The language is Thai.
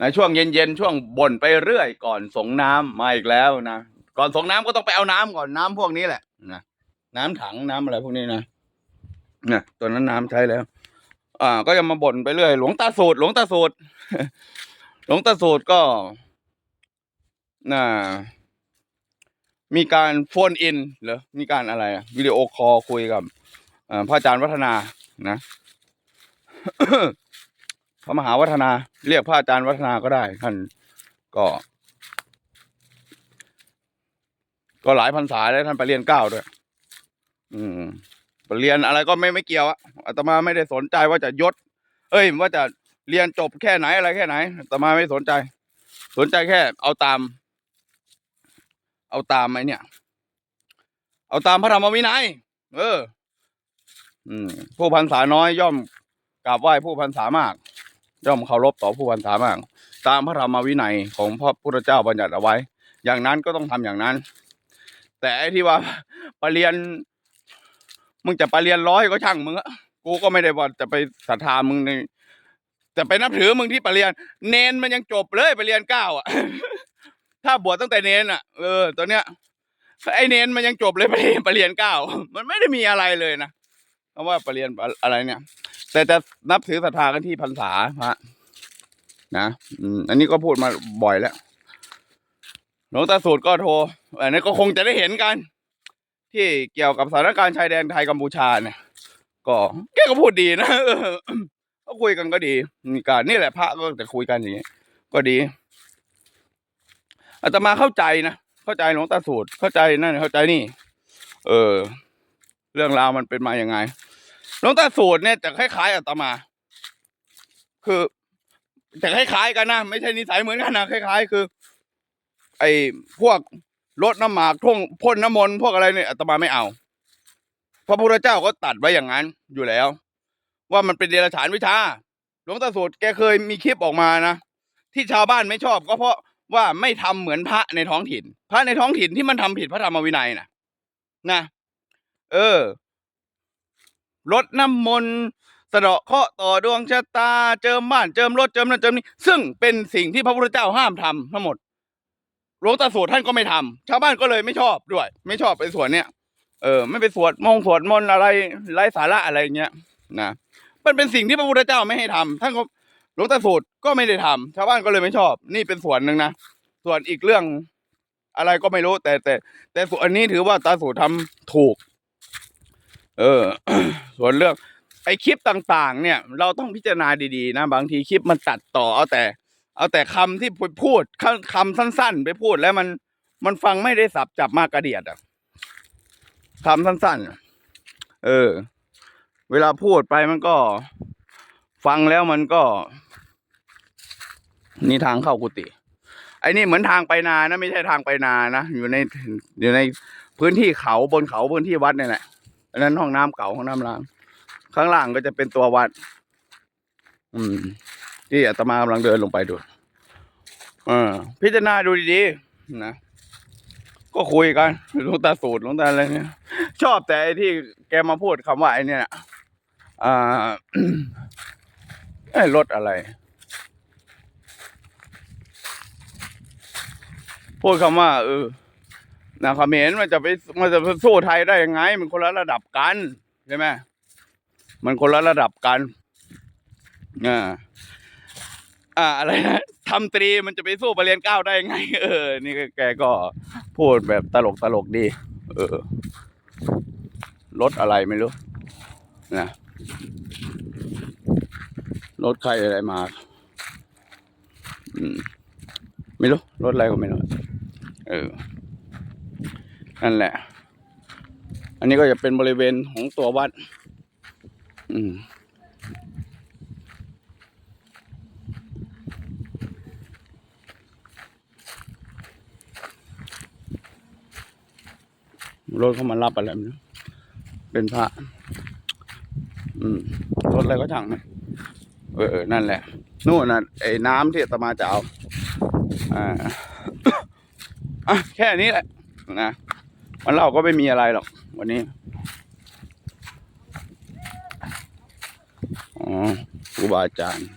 ในช่วงเย็นๆช่วงบ่นไปเรื่อยก่อนสงน้ำมาอีกแล้วนะก่อนสงน้ำก็ต้องไปเอาน้ำก่อนน้ำพวกนี้แหละนะน้ำถังน้ำอะไรพวกนี้นะเนี่ยตัวนั้นน้ำใช้แล้ว อ่า ก็จะมาบ่นไปเรื่อย หลวงตาสูตรหลวงตาสูตรหลวงตาสูตรก็น่ามีการโฟนอินเหรอมีการอะไรอะวิดีโอคอลคุยกับอ่าพระอาจารย์วัฒนานะ พระมหาวัฒนา เรียกพระอาจารย์วัฒนาก็ได้ท่านก็ ก็หลายพรรษาแล้วท่านไปเรียนเก้าด้วย อืมไปเรียนอะไรก็ไม่ไม่เกี่ยวอะอาตมาไม่ได้สนใจว่าจะยศ เอ้ยว่าจะเรียนจบแค่ไหนอะไรแค่ไหนอาตมาไม่สนใจ สนใจแค่ เอาตาม เอาตามไอ้เนี่ย เอาตามพระธรรมวินัยเออ อืมผู้พันษาน้อยย่อมกราบไหว้ผู้พันษามาก ย่อมเคารพต่อผู้พันษามาก ตามพระธรรมวินัยของพระพุทธเจ้าบัญญัติเอาไว้ อย่างนั้นก็ต้องทำอย่างนั้น แต่ไอ้ที่ว่าไปเรียน มึงจะไปเรียนร้อยก็ช่างมึงอะกูก็ไม่ได้ว่าจะไปศรัทธามึงในแต่ไปนับถือมึงที่ไปเรียน เนนมันยังจบเลยไปเรียนเก้าอะถ้าบวชตั้งแต่เนนอะเออตอนเนี้ยไอเนนมันยังจบเลยไปเรียนไปเรียนเก้ามันไม่ได้มีอะไรเลยนะเพราะว่าไปเรียนอะไรเนี่ย แต่จะนับถือศรัทธากันที่พรรษาพระนะอืมอันนี้ก็พูดมาบ่อยแล้วหลวงตาสูตรก็โทรอันนี้ก็คงจะได้เห็นกัน ที่เกี่ยวกับสถานการณ์ชายแดนไทยกัมพูชาเนี่ย ก็แกก็พูดดีนะก็คุยกันก็ดีมีการนี่แหละพระก็จะคุยกันอย่างนี้ก็ดีอาตมาเข้าใจนะเข้าใจหลวงตาสูตรเข้าใจนั่นเข้าใจนี่ เออ เรื่องราวมันเป็นมาอย่างไง หลวงตาสูตรเนี่ยจะคล้ายๆอาตมา คือจะคล้ายๆกันนะไม่ใช่นิสัยเหมือนกันนะคล้ายๆ คือ ไอ้พวกรดน้ำหมากท่วงพ่นน้ำมนต์พวกอะไรเนี่ยอาตมาไม่เอา พระพุทธเจ้าก็ตัดไว้อย่างนั้นอยู่แล้ว ว่ามันเป็นเดรัจฉานวิชาหลวงตาสูตรแกเคยมีคลิปออกมานะที่ชาวบ้านไม่ชอบก็เพราะว่าไม่ทำเหมือนพระในท้องถิ่น พระในท้องถิ่นที่มันทำผิดพระธรรมวินัยนะนะเออ รดน้ำมนต์สะเดาะเคราะห์ต่อดวงชะตา เจิมบ้านเจิมรถเจิมนั่นเจิมนี่ซึ่งเป็นสิ่งที่พระพุทธเจ้าห้ามทำทั้งหมดหลวงตาสูตรท่านก็ไม่ทำชาวบ้านก็เลยไม่ชอบด้วย ไม่ชอบไปสวนเนี้ยเออไม่ไปสวดมงสวดมนต์อะไรไร้สาระอะไรเงี้ยนะมันเป็นสิ่งที่พระพุทธเจ้าไม่ให้ทำท่านก็หลวงตาสูตรก็ไม่ได้ทำชาวบ้านก็เลยไม่ชอบ นี่เป็นส่วนหนึ่งนะส่วนอีกเรื่องอะไรก็ไม่รู้ แต่แต่ แต่ส่วนอันนี้ถือว่าตาสูตรทำถูก เออ ส่วนเรื่องไอคลิปต่างๆ เนี่ย เราต้องพิจารณาดีๆนะ บางทีคลิปมันตัดต่อเอาแต่ เอาแต่คำที่พูดคำคำสั้น ๆ ไปพูดแล้วมันมันฟังไม่ได้สับจับมากระเดียดอะคำสั้น ๆ เออ เวลาพูดไปมันก็ ฟังแล้วมันก็ นี่ทางเข้ากุฏิไอ้นี่เหมือนทางไปนานะ ไม่ใช่ทางไปนานะ อยู่ในอยู่ในพื้นที่เขาบนเขาพื้นที่วัดนี่แหละ อันนั้นห้องน้ำเก่าห้องน้ำล้าง ข้างล่างก็จะเป็นตัววัด อืม ที่อาตมากำลังเดินลงไปดูเออพิจารณาดูดีๆนะก็คุยกันหลวงตาสูตรหลวงตาอะไรเนี่ย ชอบแต่ไอ้ที่แกมาพูดคำว่าไอ้เนี่ยอ่าไอ้รถอะไร พูดคำว่าเออ นะเขมรมันจะไปมันจะไปสู้ไทยได้ยังไง มันคนละระดับกันใช่ไหมมันคนละระดับกันอ่าอ่าอะไรนะทำตรีมันจะไปสู้ปรริญญาเก้าได้ยังไง เออ นี่แกก็พูดแบบตลกตลกดี เออรถอะไรไม่รู้นะรถใครอะไรมาอืมไม่รู้รถอะไรก็ไม่รู้เออ นั่นแหละ อันนี้ก็จะเป็นบริเวณของตัววัด อืมรถเข้ามารับอะไรเป็นพระ อืม รถอะไรก็ช่างนะเออเออนั่นแหละ นู่นน่ะไอ้น้ำที่ตมาจะเอาอ่า อะ แค่นี้แหละ นะ มันเราก็ไม่มีอะไรหรอก วันนี้อ๋อครูบาอาจารย์